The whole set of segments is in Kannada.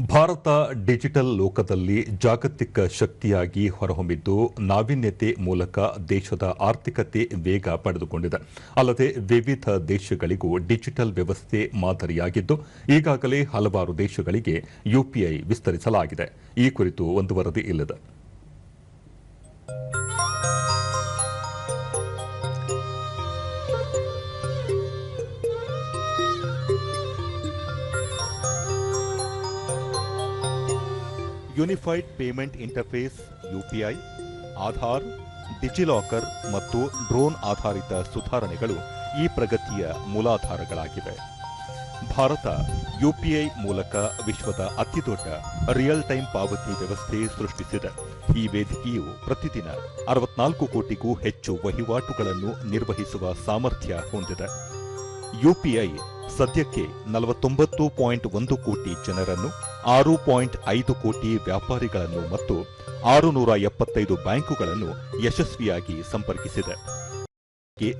ಭಾರತ ಡಿಜಿಟಲ್ ಲೋಕದಲ್ಲಿ ಜಾಗತಿಕ ಶಕ್ತಿಯಾಗಿ ಹೊರಹೊಮ್ಮಿದ್ದು ನಾವೀನ್ಯತೆ ಮೂಲಕ ದೇಶದ ಆರ್ಥಿಕತೆ ವೇಗ ಪಡೆದುಕೊಂಡಿದೆ. ಅಲ್ಲದೆ ವಿವಿಧ ದೇಶಗಳಿಗೂ ಡಿಜಿಟಲ್ ವ್ಯವಸ್ಥೆ ಮಾದರಿಯಾಗಿದ್ದು, ಈಗಾಗಲೇ ಹಲವಾರು ದೇಶಗಳಿಗೆ ಯುಪಿಐ ವಿಸ್ತರಿಸಲಾಗಿದೆ. ಈ ಕುರಿತು ಒಂದು ವರದಿ ಇಲ್ಲಿದೆ. Unified payment interface, UPI, Aadhaar, DigiLocker ಮತ್ತು ಡ್ರೋನ್ ಆಧಾರಿತ ಸುಧಾರಣೆಗಳು ಈ ಪ್ರಗತಿಯ ಮೂಲಾಧಾರಗಳಾಗಿವೆ. ಭಾರತ, ಯುಪಿಐ ಮೂಲಕ ವಿಶ್ವದ ಅತಿದೊಡ್ಡ ರಿಯಲ್ ಟೈಮ್ ಪಾವತಿ ವ್ಯವಸ್ಥೆ ಸೃಷ್ಟಿಸಿದೆ. ಈ ವೇದಿಕೆಯು ಪ್ರತಿದಿನ ಅರವತ್ನಾಲ್ಕು ಕೋಟಿಗೂ ಹೆಚ್ಚು ವಹಿವಾಟುಗಳನ್ನು ನಿರ್ವಹಿಸುವ ಸಾಮರ್ಥ್ಯ ಹೊಂದಿದೆ. ಯುಪಿಐ ಸದ್ಯಕ್ಕೆ ನಲವತ್ತೊಂಬತ್ತು ಪಾಯಿಂಟ್ ಒಂದು ಕೋಟಿ ಜನರನ್ನು ಆರು ಪಾಯಿಂಟ್ ಐದು ಕೋಟಿ ವ್ಯಾಪಾರಿಗಳನ್ನು ಮತ್ತು ಆರು ನೂರ ಎಪ್ಪತ್ತೈದು ಬ್ಯಾಂಕುಗಳನ್ನು ಯಶಸ್ವಿಯಾಗಿ ಸಂಪರ್ಕಿಸಿದೆ.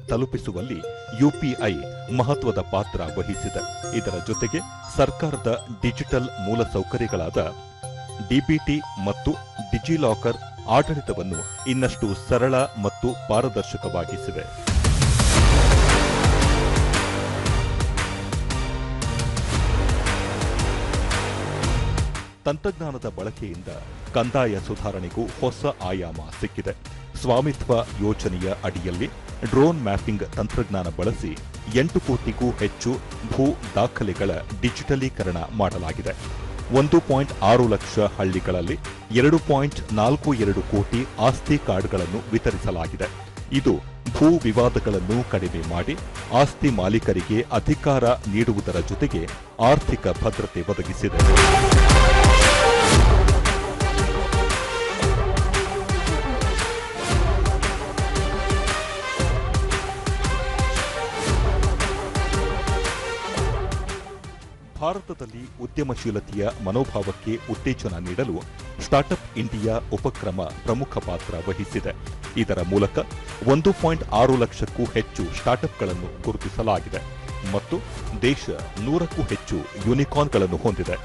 ತಲುಪಿಸುವಲ್ಲಿ ಯುಪಿಐ ಮಹತ್ವದ ಪಾತ್ರ ವಹಿಸಿದೆ. ಇದರ ಜೊತೆಗೆ ಸರ್ಕಾರದ ಡಿಜಿಟಲ್ ಮೂಲಸೌಕರ್ಯಗಳಾದ ಡಿಬಿಟಿ ಮತ್ತು ಡಿಜಿಲಾಕರ್ ಆಡಳಿತವನ್ನು ಇನ್ನಷ್ಟು ಸರಳ ಮತ್ತು ಪಾರದರ್ಶಕವಾಗಿಸಿವೆ. ತಂತ್ರಜ್ಞಾನದ ಬಳಕೆಯಿಂದ ಕಂದಾಯ ಸುಧಾರಣೆಗೂ ಹೊಸ ಆಯಾಮ ಸಿಕ್ಕಿದೆ. ಸ್ವಾಮಿತ್ವ ಯೋಜನೆಯ ಅಡಿಯಲ್ಲಿ ಡ್ರೋನ್ ಮ್ಯಾಪಿಂಗ್ ತಂತ್ರಜ್ಞಾನ ಬಳಸಿ ಎಂಟು ಕೋಟಿಗೂ ಹೆಚ್ಚು ಭೂ ದಾಖಲೆಗಳ ಡಿಜಿಟಲೀಕರಣ ಮಾಡಲಾಗಿದೆ. ಒಂದು ಪಾಯಿಂಟ್ ಆರು ಲಕ್ಷ ಹಳ್ಳಿಗಳಲ್ಲಿ ಎರಡು ಪಾಯಿಂಟ್ ನಾಲ್ಕು ಎರಡು ಕೋಟಿ ಆಸ್ತಿ ಕಾರ್ಡ್ಗಳನ್ನು ವಿತರಿಸಲಾಗಿದೆ. ಇದು ಭೂ ವಿವಾದಗಳನ್ನು ಕಡಿಮೆ ಮಾಡಿ ಆಸ್ತಿ ಮಾಲೀಕರಿಗೆ ಅಧಿಕಾರ ನೀಡುವುದರ ಜೊತೆಗೆ ಆರ್ಥಿಕ ಭದ್ರತೆ ಒದಗಿಸಿದೆ. ಭಾರತದಲ್ಲಿ ಉದ್ಯಮಶೀಲತೆಯ ಮನೋಭಾವಕ್ಕೆ ಉತ್ತೇಜನ ನೀಡಲು ಸ್ಟಾರ್ಟ್ಅಪ್ ಇಂಡಿಯಾ ಉಪಕ್ರಮ ಪ್ರಮುಖ ಪಾತ್ರ ವಹಿಸಿದೆ. ಇದರ ಮೂಲಕ ಒಂದು ಪಾಯಿಂಟ್ ಆರು ಲಕ್ಷಕ್ಕೂ ಹೆಚ್ಚು ಸ್ಟಾರ್ಟ್ಅಪ್ಗಳನ್ನು ಗುರುತಿಸಲಾಗಿದೆ ಮತ್ತು ದೇಶ ನೂರಕ್ಕೂ ಹೆಚ್ಚು ಯೂನಿಕಾರ್ನ್ಗಳನ್ನು ಹೊಂದಿದೆ.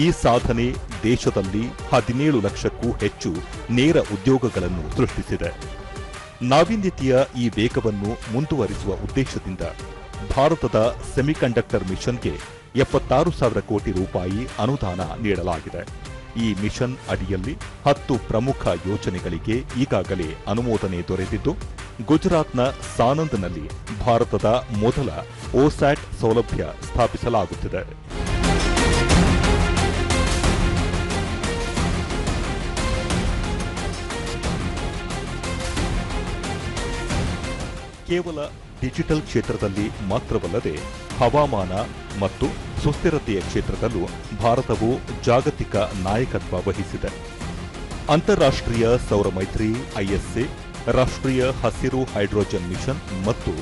ಈ ಸಾಧನೆ ದೇಶದಲ್ಲಿ ಹದಿನೇಳು ಲಕ್ಷಕ್ಕೂ ಹೆಚ್ಚು ನೇರ ಉದ್ಯೋಗಗಳನ್ನು ಸೃಷ್ಟಿಸಿದೆ. ನಾವೀನ್ಯತೆಯ ಈ ವೇಗವನ್ನು ಮುಂದುವರಿಸುವ ಉದ್ದೇಶದಿಂದ ಭಾರತದ ಸೆಮಿಕಂಡಕ್ಟರ್ ಮಿಷನ್ಗೆ ಎಪ್ಪತ್ತಾರು ಸಾವಿರ ಕೋಟಿ ರೂಪಾಯಿ ಅನುದಾನ ನೀಡಲಾಗಿದೆ. ಈ ಮಿಷನ್ ಅಡಿಯಲ್ಲಿ ಹತ್ತು ಪ್ರಮುಖ ಯೋಜನೆಗಳಿಗೆ ಈಗಾಗಲೇ ಅನುಮೋದನೆ ದೊರೆತಿದ್ದು, ಗುಜರಾತ್ನ ಸಾನಂದ್ನಲ್ಲಿ ಭಾರತದ ಮೊದಲ ಓಸ್ಯಾಟ್ ಸೌಲಭ್ಯ ಸ್ಥಾಪಿಸಲಾಗುತ್ತಿದೆ. ಕೇವಲ ಡಿಜಿಟಲ್ ಕ್ಷೇತ್ರದಲ್ಲಿ ಮಾತ್ರವಲ್ಲದೆ ಹವಾಮಾನ ಮತ್ತು ಸುಸ್ಥಿರತೆಯ ಕ್ಷೇತ್ರದಲ್ಲೂ ಭಾರತವು ಜಾಗತಿಕ ನಾಯಕತ್ವ ವಹಿಸಿದೆ. ಅಂತಾರಾಷ್ಟ್ರೀಯ ಸೌರ ಮೈತ್ರಿ, ಐಎಸ್ಎ, ರಾಷ್ಟ್ರೀಯ ಹಸಿರು ಹೈಡ್ರೋಜನ್ ಮಿಷನ್ ಮತ್ತು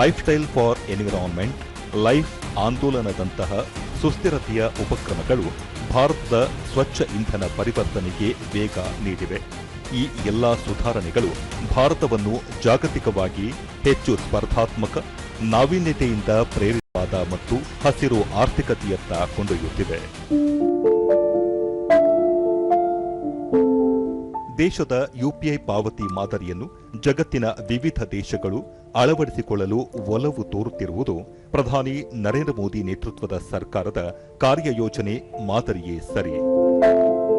lifestyle for environment, life ಆಂದೋಲನದಂತಹ ಸುಸ್ಥಿರತೆಯ ಉಪಕ್ರಮಗಳು ಭಾರತದ ಸ್ವಚ್ಛ ಇಂಧನ ಪರಿವರ್ತನೆಗೆ ವೇಗ ನೀಡಿವೆ. ಈ ಎಲ್ಲಾ ಸುಧಾರಣೆಗಳು ಭಾರತವನ್ನು ಜಾಗತಿಕವಾಗಿ ಹೆಚ್ಚು ಸ್ಪರ್ಧಾತ್ಮಕ, ನಾವೀನ್ಯತೆಯಿಂದ ಪ್ರೇರಿತವಾದ ಮತ್ತು ಹಸಿರು ಆರ್ಥಿಕತೆಯತ್ತ ಕೊಂಡೊಯ್ಯುತ್ತಿವೆ. ದೇಶದ ಯುಪಿಐ ಪಾವತಿ ಮಾದರಿಯನ್ನು ಜಗತ್ತಿನ ವಿವಿಧ ದೇಶಗಳು ಅಳವಡಿಸಿಕೊಳ್ಳಲು ಒಲವು ತೋರುತ್ತಿರುವುದು ಪ್ರಧಾನಿ ನರೇಂದ್ರ ಮೋದಿ ನೇತೃತ್ವದ ಸರ್ಕಾರದ ಕಾರ್ಯಯೋಜನೆ ಮಾದರಿಯೇ ಸರಿ.